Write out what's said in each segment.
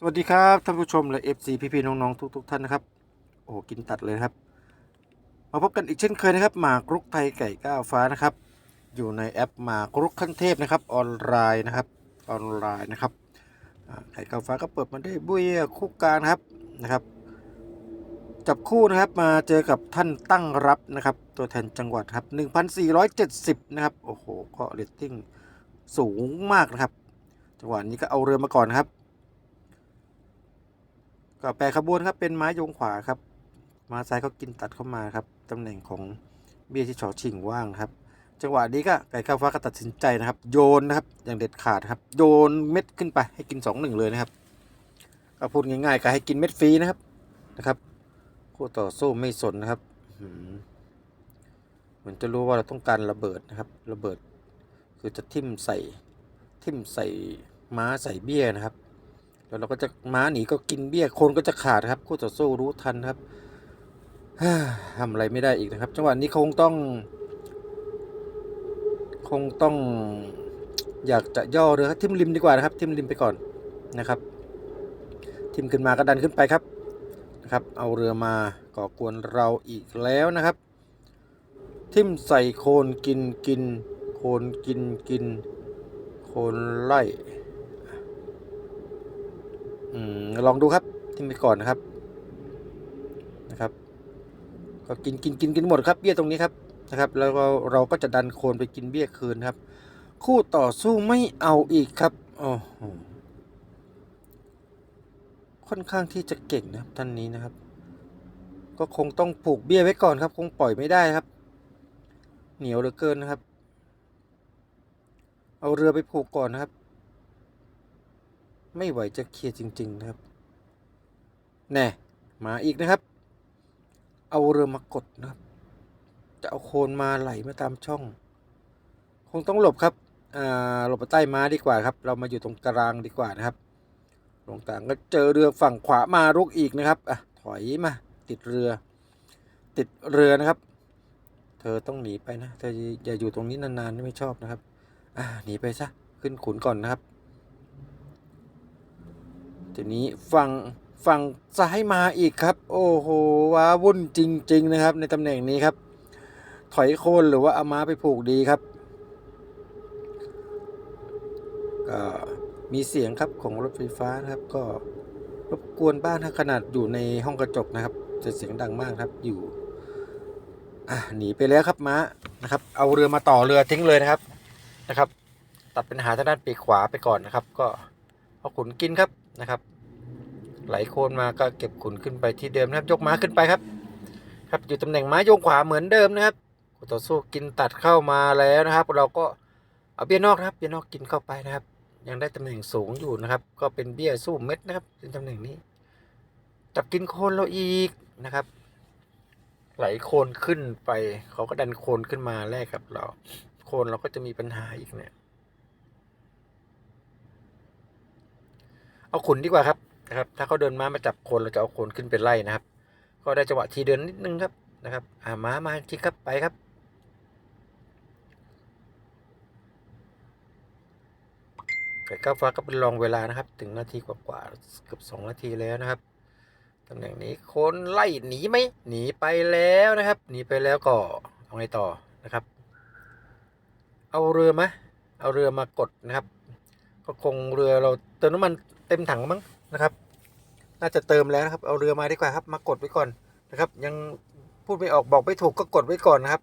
สวัสดีครับท่านผู้ชมและ FC พี่ๆน้องๆทุกๆท่านนะครับ โอ้กินตัดเลยครับ มาพบกันอีกเช่นเคยนะครับหมากรุกไทยไก่ก้าวฟ้านะครับ อยู่ในแอปหมากรุกขั้นเทพนะครับออนไลน์นะครับออนไลน์นะครับไก่ก้าวฟ้าก็เปิดมาได้บุ้ยคู่การครับนะครับ จับคู่นะครับมาเจอกับท่านตั้งรับนะครับ ตัวแทนจังหวัดครับ 1,470 นะครับโอ้โหก็เรตติ้งสูงมากนะครับ จังหวะนี้ก็เอาเรือมาก่อนนครับ ก็แปรขบวนครับเป็นไม้ยงขวาครับมาซ้ายเขากินตัดเข้ามาครับตำแหน่งของเบี้ยที่ฉอชิงว่างครับ จังหวะนี้ก็ไก่ข้าวฟ้าก็ตัดสินใจนะครับ โยนนะครับอย่างเด็ดขาดครับ โยนเม็ดขึ้นไปให้กินสองหนึ่งเลยนะครับก็พูดง่ายๆก็ให้กินเม็ดฟรีนะครับนะครับคู่ต่อสู้ไม่สนนะครับเหมือนจะรู้ว่าเราต้องการระเบิดนะครับระเบิด คือจะทิ่มใส่ทิ่มใส่ม้าใส่เบี้ยนะครับ แล้วเราก็จะม้าหนีก็กินเบี้ยคนก็จะขาดครับคู่ต่อสู้รู้ทันครับทำอะไรไม่ได้อีกนะครับ จังหวะนี้คงต้อง คงต้องอยากจะย่อเรือทิมริมดีกว่านะครับ ทิมริมไปก่อนนะครับทิมขึ้นมาก็ดันขึ้นไปครับนะครับ เอาเรือมาก่อกวนเราอีกแล้วนะครับ ทิมใส่โคนกินกิน โคนกินกิน โคนไล่ อืมลองดูครับทิ้งไปก่อนนะครับนะครับ ก็กินกินกินกินหมดครับเบี้ยตรงนี้ครับนะครับ แล้วก็เราก็จะดันโคนไปกินเบี้ยคืนครับ คู่ต่อสู้ไม่เอาอีกครับโอ้โหค่อนข้างที่จะเก่งนะครับท่านนี้นะครับ ก็คงต้องผูกเบี้ยไว้ก่อนครับ คงปล่อยไม่ได้ครับ เหนียวเหลือเกินนะครับ เอาเรือไปผูกก่อนนะครับ ไม่ไหวจะเคลียร์จริง ๆ นะครับ แน่ มาอีกนะครับ เอาเรือมากดนะครับ จะเอาโคนมาไหลมาตามช่อง คงต้องหลบครับหลบไปใต้ม้าดีกว่าครับ เรามาอยู่ตรงกลางดีกว่านะครับตรงกลางก็เจอเรือฝั่งขวามารุกอีกนะครับอะถอยมาติดเรือ ติดเรือนะครับ เธอต้องหนีไปนะเธออย่าอยู่ตรงนี้นานๆไม่ชอบนะครับ อ่าหนีไปซะขึ้นขุนก่อนนะครับ ทีนี้ฝั่งฝั่งซ้ายมาอีกครับ โอ้โหว้าวุ่นจริง ๆ นะครับ ในตำแหน่งนี้ครับ ถอยโคนหรือว่าเอาม้าไปผูกดีครับก็มีเสียงครับของรถไฟฟ้านะครับ ก็รบกวนบ้านถ้าขนาดอยู่ในห้องกระจกนะครับ จะเสียงดังมากครับอยู่อะหนีไปแล้วครับม้านะครับ เอาเรือมาต่อเรือทิ้งเลยนะครับนะครับ ตัดปัญหาทางด้านปีกขวาไปก่อนนะครับ ก็เอาขุนกินครับ นะครับ ไหลโคนมาก็เก็บขุนขึ้นไปที่เดิมนะครับ ยกม้าขึ้นไปครับ ครับอยู่ตำแหน่งม้าโยงขวาเหมือนเดิมนะครับต่อสู้กินตัดเข้ามาแล้วนะครับ เราก็เอาเบี้ยนอกนะครับเบี้ยนอกกินเข้าไปนะครับ ยังได้ตำแหน่งสูงอยู่นะครับ ก็เป็นเบี้ยสู้เม็ดนะครับเป็นตำแหน่งนี้จับกินโคนเราอีกนะครับ ไหลโคนขึ้นไปเขาก็ดันโคนขึ้นมาแลกกับเรา โคนเราก็จะมีปัญหาอีกเนี่ย เอาขุนดีกว่าครับนะครับ ถ้าเขาเดินม้ามาจับโคนเราจะเอาโคนขึ้นไปไล่นะครับ ก็ได้จังหวะทีเดินนิดนึงครับนะครับ อ่าม้ามาทีครับไปครับ ไก่ก้าวฟ้าก็เป็นรองเวลานะครับ ถึงนาทีกว่าๆเกือบสองนาทีแล้วนะครับตำแหน่งนี้โคนไล่หนีไหมหนีไปแล้วนะครับ หนีไปแล้วก็เอาไงต่อนะครับ เอาเรือมาเอาเรือมากดนะครับ ก็คงเรือเราเติมน้ำมัน เต็มถังมั้งนะครับ น่าจะเติมแล้วนะครับ เอาเรือมาดีกว่าครับ มากดไว้ก่อนนะครับ ยังพูดไม่ออกบอกไม่ถูกก็กดไว้ก่อนนะครับ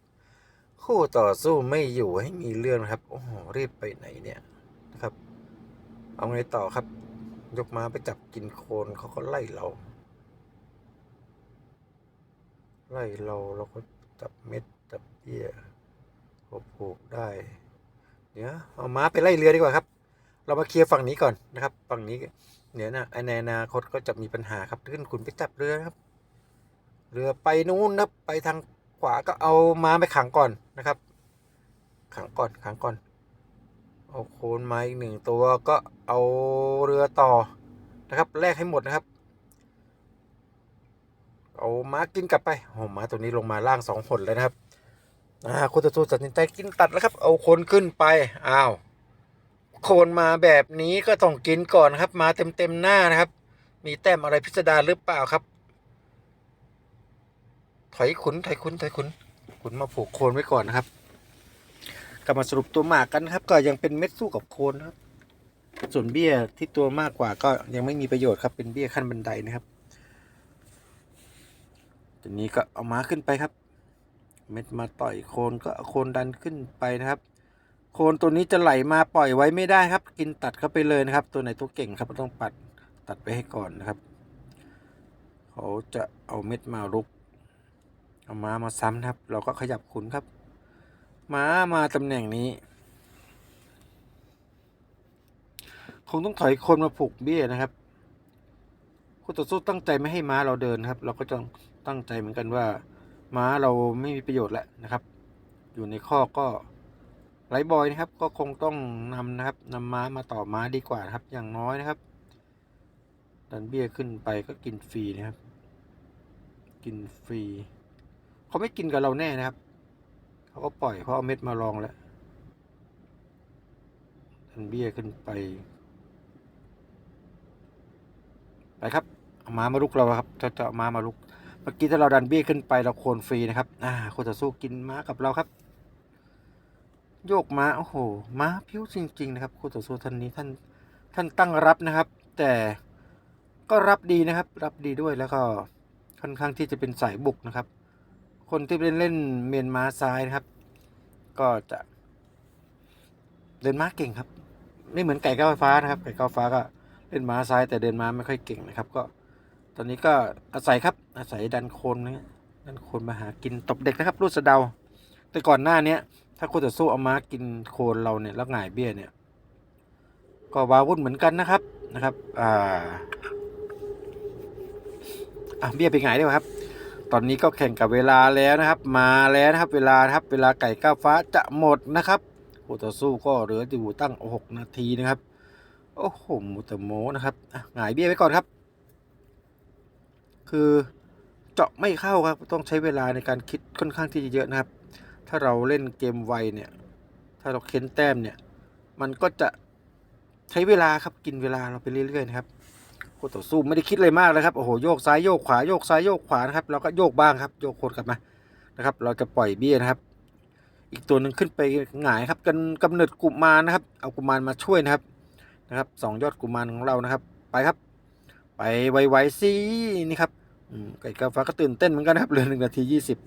คู่ต่อสู้ไม่อยู่ให้มีเรื่องนะครับ โอ้โหรีบไปไหนเนี่ยนะครับ เอาไงต่อครับ ยกมาไปจับกินโคนเขาก็ไล่เรา ไล่เราเราก็จับเม็ดจับเบี้ยก็ผูกได้ เดี๋ยวเอาม้าไปไล่เรือดีกว่าครับ เรามาเคลียร์ฝั่งนี้ก่อนนะครับ ฝั่งนี้เดี๋ยวนะในอนาคตก็จะมีปัญหาครับขึ้นขุนไปจับเรือครับ เรือไปนู้นนะไปทางขวาก็เอาม้าไปขังก่อนนะครับ ขังก่อนขังก่อนเอาโคนมาอีกหนึ่งตัวก็เอาเรือต่อนะครับแลกให้หมดนะครับ เอาม้ากินกลับไปโอ้ม้าตัวนี้ลงมาล่างสองผลเลยนะครับอ่าคุณตะทูตัดสินใจกินตัดแล้วครับ เอาคนขึ้นไปอ้าว โคนมาแบบนี้ก็ต้องกินก่อนครับ มาเต็มเต็มหน้านะครับ มีแต้มอะไรพิสดารหรือเปล่าครับ ถอยขุนถอยขุนถอยขุนขุนมาผูกโคนไว้ก่อนนะครับกลับมาสรุปตัวหมากกันครับ ก็ยังเป็นเม็ดสู้กับโคนนครับ ส่วนเบี้ยที่ตัวมากกว่าก็ยังไม่มีประโยชน์ครับ เป็นเบี้ยขั้นบันไดนะครับทีนี้ก็เอาม้าขึ้นไปครับ เม็ดมาต่อยโคนก็โคนดันขึ้นไปนะครับ โคนตัวนี้จะไหลมาปล่อยไว้ไม่ได้ครับ กินตัดเข้าไปเลยนะครับ ตัวไหนตัวเก่งครับต้องปัดตัดไปให้ก่อนนะครับ เขาจะเอาเม็ดมารุก เอาม้ามาซ้ำนะครับ เราก็ขยับขุนครับ ม้ามาตำแหน่งนี้ คงต้องถอยคนมาผูกเบี้ยนะครับคู่ต่อสู้ตั้งใจไม่ให้ม้าเราเดินครับ เราก็ต้องตั้งใจเหมือนกันว่า ม้าเราไม่มีประโยชน์แล้วนะครับ อยู่ในข้อก็ ไรบอยนะครับ ก็คงต้องนำนะครับนำม้ามาต่อม้าดีกว่าครับ อย่างน้อยนะครับดันเบี้ยขึ้นไปก็กินฟรีนะครับ กินฟรีเขาไม่กินกับเราแน่นะครับเขาก็ปล่อยเพราะเอาเม็ดมาลองแล้วดันเบี้ยขึ้นไป ไปครับม้ามาลุกเราครับจะจะเอาม้ามาลุกเมื่อกี้ถ้าเราดันเบี้ยขึ้นไปเราโคนฟรีนะครับ อ่าคู่ต่อสู้กินม้ากับเราครับ โยกม้าโอ้โหม้าพิ้วจริง ๆ นะครับคู่ต่อสู้ท่านนี้ท่านท่านตั้งรับนะครับ แต่ก็รับดีนะครับ รับดีด้วยแล้วก็ค่อนข้างที่จะเป็นสายบุกนะครับ คนที่เล่นเล่นเมียนม้าซ้ายนะครับ ก็จะเดินม้าเก่งครับ ไม่เหมือนไก่ก้าวฟ้านะครับ ไก่ก้าวฟ้าก็เล่นม้าซ้าย แต่เดินม้าไม่ค่อยเก่งนะครับ ก็ตอนนี้ก็อาศัยครับ อาศัยดันโคนนะดันโคนมาหากินตบเด็กนะครับรูดสะเดา แต่ก่อนหน้าเนี้ย ถ้าคู่ต่อสู้เอาม้ากินโคนเราเนี่ยแล้วหงายเบี้ยเนี่ย ก็วาวุ่นเหมือนกันนะครับนะครับ อ่าอะเบี้ยไปหงายได้ครับ ตอนนี้ก็แข่งกับเวลาแล้วนะครับ มาแล้วนะครับ เวลาครับ เวลาไก่ก้าวฟ้าจะหมดนะครับคู่ต่อสู้ก็เหลืออยู่ตั้งหกนาทีนะครับโอ้โหมุตโมนะครับอะหงายเบี้ยไว้ก่อนครับ คือเจาะไม่เข้าครับ ต้องใช้เวลาในการคิดค่อนข้างที่จะเยอะนะครับาเราเล่นเกมไวเนี่ย ถ้าเราเค้นแต้มเนี่ย มันก็จะใช้เวลาครับกินเวลาเราไปเรื่อยๆนะครับคู่ต่อสู้ไม่ได้คิดอะไรมากเลยครับโอ้โหโยกซ้ายโยกขวาโยกซ้ายโยกขวานะครับเราก็โยกบ้างครับโยกโคนกลับมานะครับ เราจะปล่อยเบี้ยนะครับ อีกตัวหนึ่งขึ้นไปหงายครับกันกำเนิดกุมารนะครับ เอากุมารมาช่วยนะครับนะครับสองยอดกุมารของเรานะครับ ไปครับ ไปไวๆสินี่ครับ ไก่กาฟ้าก็ตื่นเต้นเหมือนกันนะครับเหลือหนึ่งนาทียี่สิบ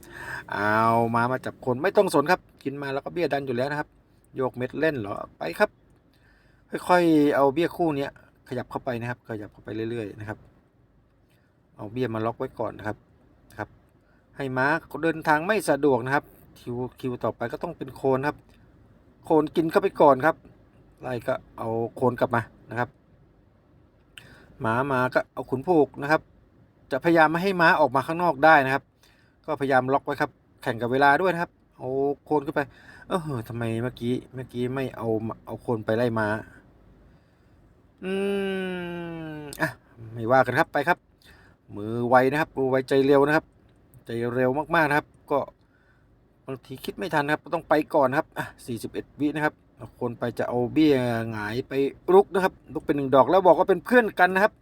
เอามามาจับคนไม่ต้องสนครับ กินมาแล้วก็เบี้ยดันอยู่แล้วนะครับ โยกเม็ดเล่นเหรอไปครับ ค่อยๆเอาเบี้ยคู่เนี้ยขยับเข้าไปนะครับ ขยับเข้าไปเรื่อยๆนะครับ เอาเบี้ยมาล็อกไว้ก่อนนะครับครับ ให้ม้าเดินทางไม่สะดวกนะครับ คิวคิวต่อไปก็ต้องเป็นโคนครับ โคนกินเข้าไปก่อนครับไล่ก็เอาโคนกลับมานะครับหมามาก็เอาขุนผูกนะครับ จะพยายามไม่ให้ม้าออกมาข้างนอกได้นะครับ ก็พยายามล็อกไว้ครับ แข่งกับเวลาด้วยนะครับ เอาโคนขึ้นไป เออทำไมเมื่อกี้เมื่อกี้ไม่เอาเอาโคนไปไล่ม้า อืมอะไม่ว่ากันครับไปครับ มือไวนะครับมือไวใจเร็วนะครับ ใจเร็วมากๆนะครับ ก็บางทีคิดไม่ทันครับต้องไปก่อนครับอะ41 วินะครับคนไปจะเอาเบี้ยหงายไปลุกนะครับลุกเป็นหนึ่งดอกแล้วบอกว่าเป็นเพื่อนกันนะครับ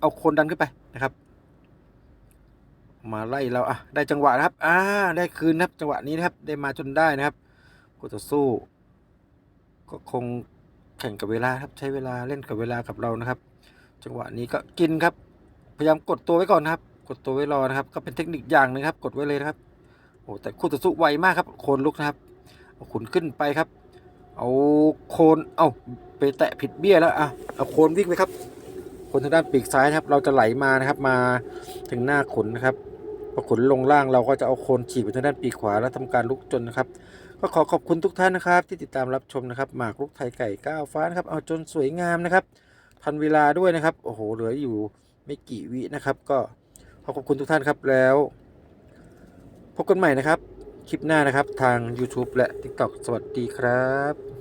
เอาคนดันขึ้นไปนะครับ มาไล่เราอะได้จังหวะนะครับอ่าได้คืนนะครับจังหวะนี้นะครับได้มาจนได้นะครับกูต่อสู้ ก็คงแข่งกับเวลาครับใช้เวลาเล่นกับเวลากับเรานะครับ จังหวะนี้ก็กินครับ พยายามกดตัวไว้ก่อนนะครับ กดตัวไว้รอนะครับ ก็เป็นเทคนิคอย่างหนึงครับ กดไว้เลยนะครับโอ้แต่คู่ต่อสู้ไวมากครับโคนลุกนะครับขุนขึ้นไปครับ เอาโคนเอาไปแตะผิดเบี้ยแล้วอะเอาโคนวิ่งไปครับคนทางด้านปีกซ้ายนะครับ เราจะไหลมานะครับมาถึงหน้าขนนะครับพอขนลงล่างเราก็จะเอาโคนฉีกไปทางด้านปีกขวาแล้วทำการลุกจนนะครับ ก็ขอขอบคุณทุกท่านนะครับ ที่ติดตามรับชมนะครับหมากลุกไทยไก่ก้าวฟ้านะครับเอาจนสวยงามนะครับทันเวลาด้วยนะครับโอ้โหเหลืออยู่ไม่กี่วินะครับ ก็ขอขอบคุณทุกท่านครับแล้ว พบกันใหม่นะครับ คลิปหน้านะครับ ทาง YouTube และ TikTok สวัสดีครับ